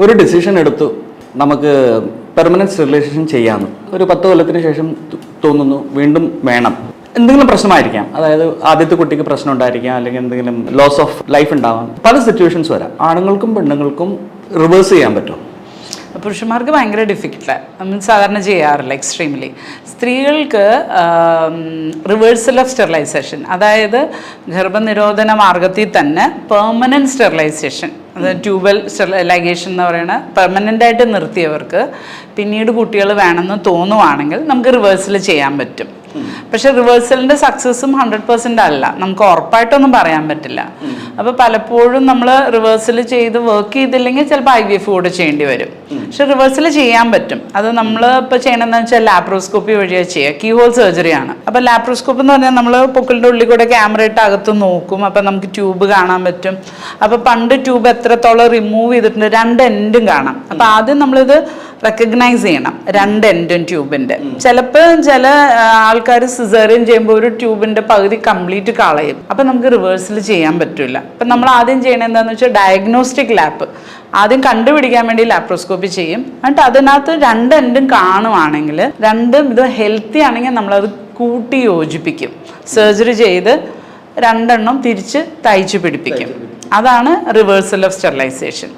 ഒരു ഡിസിഷൻ എടുത്തു. നമുക്ക് പെർമനൻസ് റിലേഷൻ ചെയ്യാമെന്ന് ഒരു പത്ത് കൊല്ലത്തിന് ശേഷം തോന്നുന്നു വീണ്ടും വേണം. എന്തെങ്കിലും പ്രശ്നമായിരിക്കാം. അതായത് ആദ്യത്തെ കുട്ടിക്ക് പ്രശ്നം ഉണ്ടായിരിക്കാം അല്ലെങ്കിൽ എന്തെങ്കിലും ലോസ് ഓഫ് ലൈഫ് ഉണ്ടാവാം. പല സിറ്റുവേഷൻസ് വരാം. ആണുങ്ങൾക്കും പെണ്ണുങ്ങൾക്കും റിവേഴ്സ് ചെയ്യാൻ പറ്റും. പുരുഷന്മാർക്ക് ഭയങ്കര ഡിഫിക്കൽട്ടാണ് നമ്മൾ സാധാരണ ചെയ്യാറില്ല എക്സ്ട്രീംലി സ്ത്രീകൾക്ക് റിവേഴ്സൽ ഓഫ് സ്റ്റെറിലൈസേഷൻ അതായത് ഗർഭനിരോധന മാർഗത്തിൽ തന്നെ പെർമനന്റ് സ്റ്റെറിലൈസേഷൻ അത് ട്യൂബൽ സ്റ്റെറിലൈസേഷൻ എന്ന് പറയുന്ന പെർമനന്റ് ആയിട്ട് നിർത്തിയവർക്ക് പിന്നീട് കുട്ടികൾ വേണമെന്ന് തോന്നുവാണെങ്കിൽ നമുക്ക് റിവേഴ്സൽ ചെയ്യാൻ പറ്റും. പക്ഷെ റിവേഴ്സലിന്റെ സക്സസും ഹൺഡ്രഡ് പെർസെന്റ് അല്ല. നമുക്ക് ഉറപ്പായിട്ടൊന്നും പറയാൻ പറ്റില്ല. അപ്പൊ പലപ്പോഴും നമ്മൾ റിവേഴ്സൽ ചെയ്ത് വർക്ക് ചെയ്തില്ലെങ്കിൽ ചിലപ്പോൾ ഐ വി എഫ് കൂടെ ചെയ്യേണ്ടി വരും. പക്ഷെ റിവേഴ്സൽ ചെയ്യാൻ പറ്റും. അത് നമ്മൾ ഇപ്പോൾ ചെയ്യണമെന്ന് വെച്ചാൽ ലാപ്രോസ്കോപ്പി വഴിയാ ചെയ്യുക കീ ഹോൾ ആണ്. അപ്പൊ ലാപ്രോസ്കോപ്പ് എന്ന് പറഞ്ഞാൽ നമ്മൾ പൊക്കിളിന്റെ ഉള്ളിൽ കൂടെ ക്യാമറ ഇട്ട് അകത്ത് നോക്കും. അപ്പൊ നമുക്ക് ട്യൂബ് കാണാൻ പറ്റും. അപ്പൊ പണ്ട് ട്യൂബ് എത്രത്തോളം റിമൂവ് ചെയ്തിട്ടുണ്ട്? രണ്ട് എൻഡും കാണാം. അപ്പൊ ആദ്യം നമ്മളിത് റെക്കഗ്നൈസ് ചെയ്യണം. രണ്ട് എൻഡും ട്യൂബിന്റെ. ചിലപ്പോൾ ചില ആൾക്കാർ സിസേറിയൻ ചെയ്യുമ്പോൾ ഒരു ട്യൂബിന്റെ പകുതി കംപ്ലീറ്റ് കളയും. അപ്പൊ നമുക്ക് റിവേഴ്സിൽ ചെയ്യാൻ പറ്റില്ല അപ്പൊ നമ്മൾ ആദ്യം ചെയ്യണത് എന്താണെന്ന് വെച്ചാൽ ഡയഗ്നോസ്റ്റിക് ലാപ്പ് ആദ്യം കണ്ടുപിടിക്കാൻ വേണ്ടി ലാപ്രോസ്കോപ്പി ചെയ്യും. എന്നിട്ട് അതിനകത്ത് രണ്ട് എൻഡും കാണുവാണെങ്കിൽ രണ്ടും ഇത് ഹെൽത്തി ആണെങ്കിൽ നമ്മളത് കൂട്ടി യോജിപ്പിക്കും. സർജറി ചെയ്ത് രണ്ടെണ്ണം തിരിച്ച് തയ്ച്ചു പിടിപ്പിക്കും. അതാണ് റിവേഴ്സൽ ഓഫ് സ്റ്റെറിലൈസേഷൻ